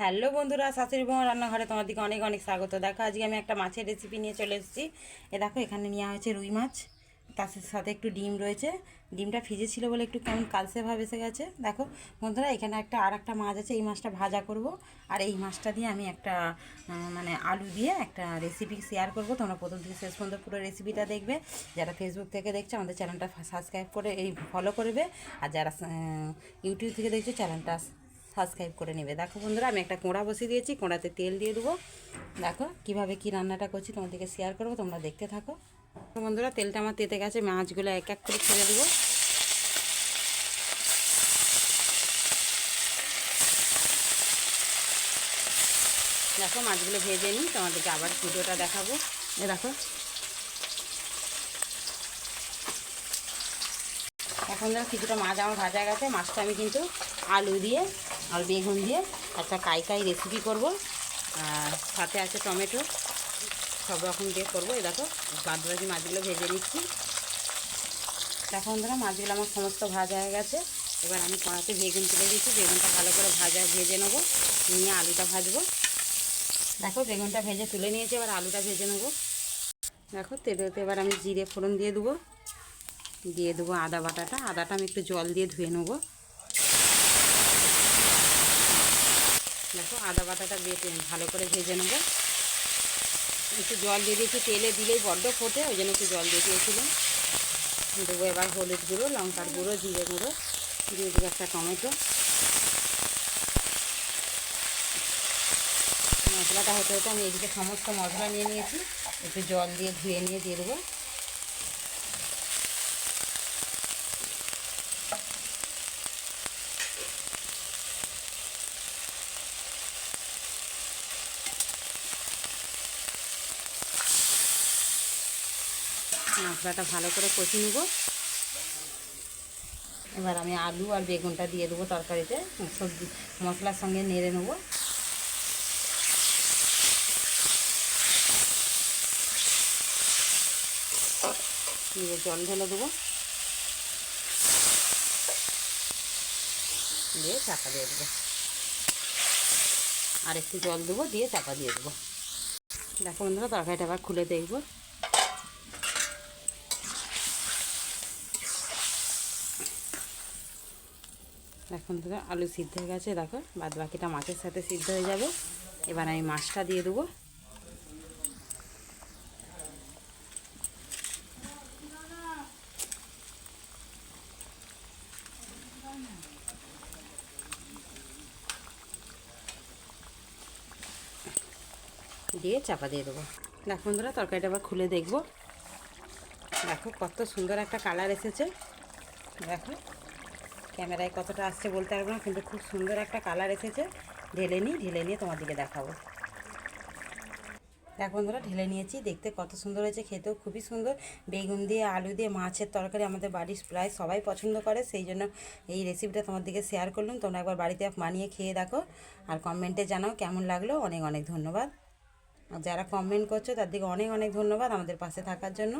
Hello বন্ধুরা, শাশুড়ি বৌমা রান্নাঘরে তোমার দিকে অনেক অনেক স্বাগত। দেখো, আজকে আমি একটা মাছের রেসিপি নিয়ে চলে এসেছি। এ দেখো, এখানে নেওয়া হয়েছে রুই মাছ, তার সাথে একটু ডিম রয়েছে। ডিমটা ফ্রিজে ছিল বলে একটু কেমন কালসে ভাব এসে গেছে। দেখো, বন্ধুরা, এখানে একটা আর একটা মাছ আছে, এই মাছটা ভাজা করব। আর এই মাছটা দিয়ে আমি একটা মানে আলু দিয়ে একটা রেসিপি শেয়ার করব। তোমরা প্রথম থেকে শেষ পর্যন্ত পুরো রেসিপিটা দেখবে। যারা ফেসবুক থেকে দেখছ, আমাদের চ্যানেলটা সাবস্ক্রাইব করে, এই ফলো করবে। আর যারা ইউটিউব থেকে দেখছ চ্যানেলটা সাবস্ক্রাইব করে নেবে। দেখো বন্ধুরা, আমি একটা কোঁড়া বসিয়ে দিয়েছি, কোঁড়াতে তেল দিয়ে দেবো। দেখো কীভাবে কি রান্নাটা করছি, তোমাদেরকে শেয়ার করব, তোমরা দেখতে থাকো। বন্ধুরা, তেলটা আমার তেতে গেছে মাছগুলো এক এক করে ছেড়ে দেবো। দেখো মাছগুলো ভেজে নিই, তোমাদেরকে আবার ভিডিওটা দেখাবো। এ দেখো। এখন ধরো কিছুটা মাছ আমার ভাজা গেছে, মাছটা আমি কিন্তু আলু দিয়ে আর বেগুন দিয়ে একটা কাই রেসিপি করব। আর সাথে আছে টমেটো। সব রকম দিয়ে করব। এই দেখো বাদ বাকি মাছগুলো ভেজে নিচ্ছি। এখন ধরো মাছগুলো আমার সমস্ত ভাজা হয়ে গেছে। এবার আমি কড়াতে বেগুন তুলে দিচ্ছি। বেগুনটা ভালো করে ভাজা ভেজে নেব। নিয়ে আলুটা ভাজবো। দেখো, বেগুনটা ভেজে তুলে নিয়েছি। এবার আলুটা ভেজে নেব। দেখো, তেলেতে এবার আমি জিরে ফোড়ন দিয়ে দেবো। দিয়ে দেবো আদা বাটাটা। আদাটা আমি একটু জল দিয়ে ধুয়ে নেব। দেখো, আদা বাটাটা বেটে ভালো করে ভেজে নেব। একটু জল দিয়ে দিয়েছি, তেলে দিলেই বড্ড ফোটে, ওই জন্য একটু জল দিয়ে দিয়েছিলাম। দেবো এবার হলুদ গুঁড়ো, লঙ্কার গুঁড়ো, জিরে গুঁড়ো, দিয়ে দেবো একটা টমেটো। মশলাটা হতে হতে আমি এদিকে সমস্ত মশলা নিয়ে নিয়েছি, একটু জল দিয়ে ধুয়ে নিয়ে দিয়ে দেবো। মশলাটা ভালো করে কষি নেব। এবার আমি আলু আর বেগুনটা দিয়ে দেবো তরকারিতে। সবজি, মশলার সঙ্গে নেড়ে নেব। দিয়ে জল ঢেলে দেবো। দিয়ে চাপা দিয়ে দেবো। আর একটু জল দেবো, দিয়ে চাপা দিয়ে দেবো। দেখো বন্ধুরা, তরকারিটা আবার খুলে দেখব। এখন থেকে আলু সিদ্ধ হয়ে গেছে, দেখো, বাদ বাকিটা মাছের সাথে সিদ্ধ হয়ে যাবে। এবার আমি মাছটা দিয়ে দেবো। দিয়ে চাপা দিয়ে দেবো। দেখো বন্ধুরা, তরকারিটা আবার খুলে দেখব। দেখো কত সুন্দর একটা কালার এসেছে। দেখো। ক্যামেরায় কতটা আসছে বলতে পারব না, কিন্তু খুব সুন্দর একটা কালার এসেছে। ঢেলে নিই, ঢেলে নিয়ে তোমার দিকে দেখাবো। দেখো বন্ধুরা, ঢেলে নিয়েছি। দেখতে কত সুন্দর হয়েছে, খেতেও খুবই সুন্দর। বেগুন দিয়ে, আলু দিয়ে, মাছের তরকারি আমাদের বাড়ির প্রায় সবাই পছন্দ করে, সেই জন্য এই রেসিপিটা তোমার দিকে শেয়ার করলাম। তোমরা একবার বাড়িতে বানিয়ে খেয়ে দেখো আর কমেন্টে জানাও কেমন লাগল। অনেক অনেক ধন্যবাদ। যারা কমেন্ট করছ, তার দিকে অনেক অনেক ধন্যবাদ আমাদের পাশে থাকার জন্য।